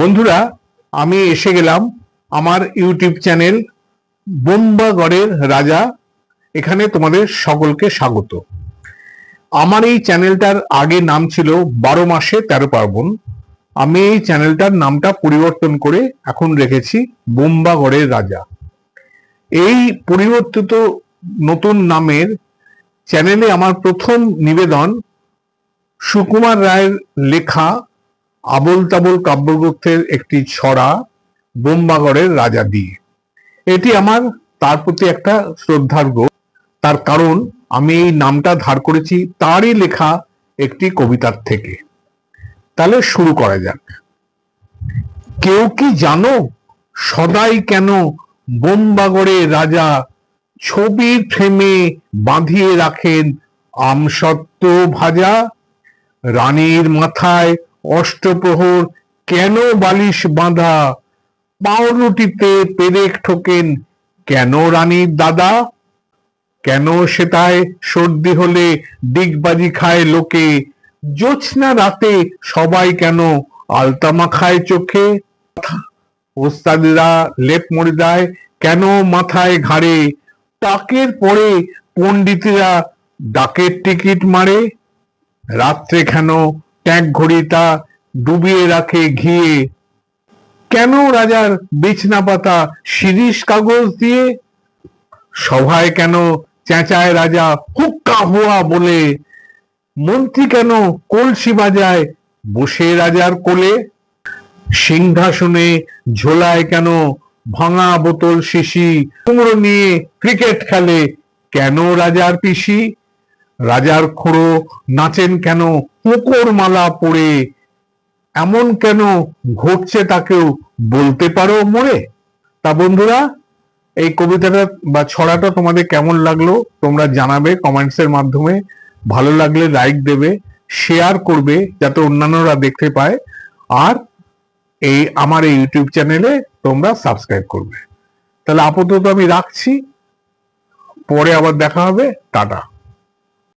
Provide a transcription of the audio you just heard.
বন্ধুরা, আমি এসে গেলাম আমার ইউটিউব চ্যানেল বোম্বাগড়ের রাজা। এখানে তোমাদের সকলকে স্বাগত। আমার এই চ্যানেলটার আগে নাম ছিল বারো মাসে তেরো পার্বণ। আমি এই চ্যানেলটার নামটা পরিবর্তন করে এখন রেখেছি বোম্বাগড়ের রাজা। এই পরিবর্তিত নতুন নামের চ্যানেলে আমার প্রথম নিবেদন সুকুমার রায়ের লেখা আবল তাবল কাব্যগ্রন্থের একটি ছড়া বোম্বাগড়ের রাজা দিয়ে। এটি আমার তার প্রতি একটা শ্রদ্ধার গো তার কারণ, আমি এই নামটা ধার করেছি তারই লেখা একটি কবিতার থেকে। তাহলে শুরু করা যাক। কেউ কি জানো সদাই কেন বোম্বাগড়ে রাজা ছবির ফ্রেমে বাঁধিয়ে রাখেন আমসত্ত্ব ভাজা? রানীর মাথায় অষ্টপ্রহর কেন বালিশ বাঁধা? পাউরুটিতে পেরেক ঠোকেন কেন রানীর দাদা? কেন সেটায় সর্দি হলে ডিগবাজি খায় লোকে? জোছনা রাতে সবাই কেন আলতামা খায় চোখে? ওস্তাদিরা লেপ মরে দেয় কেন মাথায় ঘাড়ে? টাকের পরে পণ্ডিতেরা ডাকের টিকিট মারে? রাত্রে কেন ট্যাঙ্ক ঘড়িটা ডুবিয়ে রাখে ঘিয়ে। কেন রাজার বিছনা পাতা শিরিষ কাগজ দিয়ে? সভায় কেন চেঁচায় রাজা হুক্কা হুয়া বলে? মন্ত্রী কেন কলসি বাজায় বসে রাজার কোলে? সিংহাসনে ঝোলায় কেন ভাঙা বোতল শিশি? কুমড়ো নিয়ে ক্রিকেট খেলে কেন রাজার পিসি রাজার খোড়ো নাচেন কেন? পুকুর মালা পরে এমন কেন ঘটছে তাকেও বলতে পারো মোরে? তা বন্ধুরা, এই কবিতাটা বা ছড়াটা তোমাদের কেমন লাগল তোমরা জানাবে কমেন্টস এর মাধ্যমে। ভালো লাগলে লাইক দেবে শেয়ার করবে যাতে অন্যান্যরা দেখতে পায়। আর এই আমার এই ইউটিউব চ্যানেলে তোমরা সাবস্ক্রাইব করবে। তাহলে আপাতত আমি রাখছি। পরে আবার দেখা হবে। টাটা।